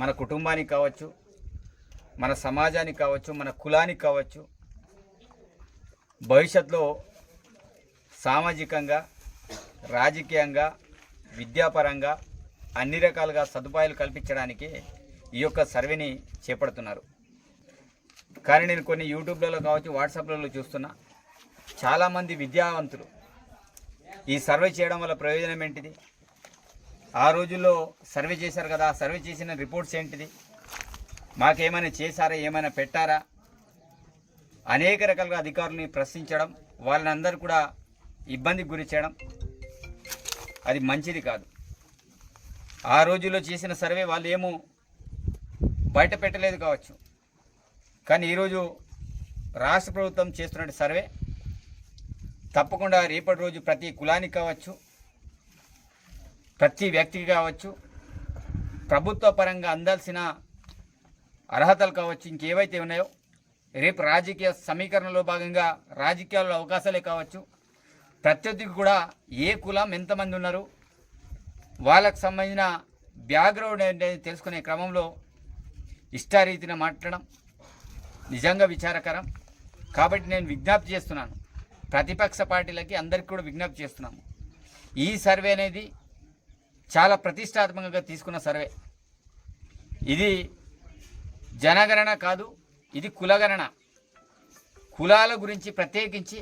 మన కుటుంబానికి కావచ్చు మన సమాజానికి కావచ్చు మన కులానికి కావచ్చు భవిష్యత్తులో సామాజికంగా రాజకీయంగా విద్యాపరంగా అన్ని రకాలుగా సదుపాయాలు కల్పించడానికి ఈ యొక్క సర్వేని చేపడుతున్నారు. కానీ నేను కొన్ని యూట్యూబ్లలో కావచ్చు వాట్సాప్లలో చూస్తున్నా. చాలామంది విద్యావంతులు ఈ సర్వే చేయడం వల్ల ప్రయోజనం ఏంటిది? ఆ రోజుల్లో సర్వే చేశారు కదా సర్వే చేసిన రిపోర్ట్స్ ఏంటిది? మాకేమైనా చేశారా ఏమైనా పెట్టారా? అనేక రకాలుగా అధికారులని ప్రశ్నించడం వాళ్ళందరూ కూడా ఇబ్బందికి గురి చేయడం అది మంచిది కాదు. ఆ రోజుల్లో చేసిన సర్వే వాళ్ళు ఏమో బయట పెట్టలేదు కావచ్చు. కానీ ఈరోజు రాష్ట్ర ప్రభుత్వం చేస్తున్న సర్వే తప్పకుండా రేపటి రోజు ప్రతి కులానికి కావచ్చు ప్రతి వ్యక్తికి కావచ్చు ప్రభుత్వ పరంగా అందాల్సిన అర్హతలు కావచ్చు ఇంకేవైతే ఉన్నాయో రేపు రాజకీయ సమీకరణలో భాగంగా రాజకీయాల్లో అవకాశాలే కావచ్చు ప్రత్యర్థికి కూడా ఏ కులం ఎంతమంది ఉన్నారు వాళ్ళకు సంబంధించిన బ్యాక్గ్రౌండ్ అనేది తెలుసుకునే క్రమంలో ఇష్టారీతిన మాట్లాడడం నిజంగా విచారకరం. కాబట్టి నేను విజ్ఞప్తి చేస్తున్నాను ప్రతిపక్ష పార్టీలకి అందరికీ కూడా విజ్ఞప్తి చేస్తున్నాము. ఈ సర్వే అనేది చాలా ప్రతిష్టాత్మకంగా తీసుకున్న సర్వే. ఇది జనగణన కాదు ఇది కులగణన. కులాల గురించి ప్రత్యేకించి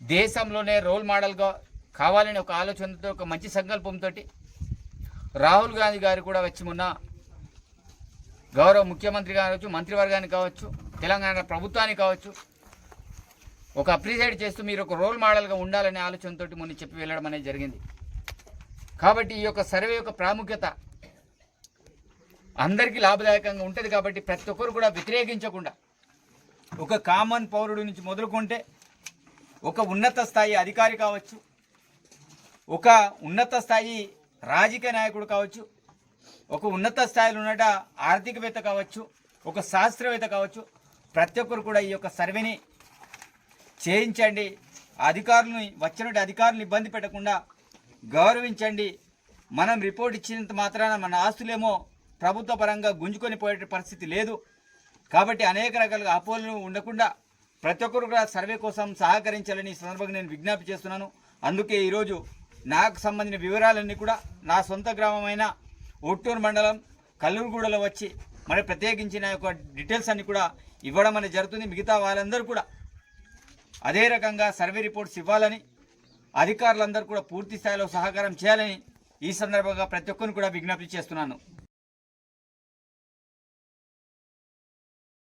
దేశంలోనే రోల్ మోడల్గా కావాలని ఒక ఆలోచనతో ఒక మంచి సంకల్పంతో రాహుల్ గాంధీ గారు కూడా వచ్చి మొన్న గౌరవ ముఖ్యమంత్రి కావచ్చు మంత్రివర్గానికి కావచ్చు తెలంగాణ ప్రభుత్వానికి కావచ్చు ఒక అప్రిషియేట్ చేస్తూ మీరు ఒక రోల్ మోడల్గా ఉండాలనే ఆలోచనతోటి మొన్న చెప్పి వెళ్ళడం అనేది జరిగింది. కాబట్టి ఈ యొక్క సర్వే యొక్క ప్రాముఖ్యత అందరికీ లాభదాయకంగా ఉంటుంది కాబట్టి ప్రతి ఒక్కరు కూడా వ్యతిరేకించకుండా ఒక కామన్ పౌరుడి నుంచి మొదలుకుంటే ఒక ఉన్నత స్థాయి అధికారి కావచ్చు ఒక ఉన్నత స్థాయి రాజకీయ నాయకుడు కావచ్చు ఒక ఉన్నత స్థాయిలో ఉన్నట ఆర్థికవేత్త కావచ్చు ఒక శాస్త్రవేత్త కావచ్చు ప్రతి ఒక్కరు కూడా ఈ యొక్క సర్వేని చేయించండి. అధికారులని వచ్చినట్టు అధికారులను ఇబ్బంది పెట్టకుండా గౌరవించండి. మనం రిపోర్ట్ ఇచ్చినంత మాత్రాన మన ఆస్తులేమో ప్రభుత్వ పరంగా గుంజుకొని పోయే పరిస్థితి లేదు. కాబట్టి అనేక రకాలుగా అపోహలు ఉండకుండా ప్రతి ఒక్కరు కూడా సర్వే కోసం సహకరించాలని ఈ సందర్భంగా నేను విజ్ఞప్తి చేస్తున్నాను. అందుకే ఈరోజు నాకు సంబంధించిన వివరాలన్నీ కూడా నా సొంత గ్రామమైన ఒట్టూరు మండలం కల్లూరుగూడలో వచ్చి మరి ప్రత్యేకించి నా యొక్క డీటెయిల్స్ అన్ని కూడా ఇవ్వడం అనేది జరుగుతుంది. మిగతా వాళ్ళందరూ కూడా అదే రకంగా సర్వే రిపోర్ట్స్ ఇవ్వాలని అధికారులందరూ కూడా పూర్తి స్థాయిలో సహకారం చేయాలని ఈ సందర్భంగా ప్రతి ఒక్కరిని కూడా విజ్ఞప్తి చేస్తున్నాను.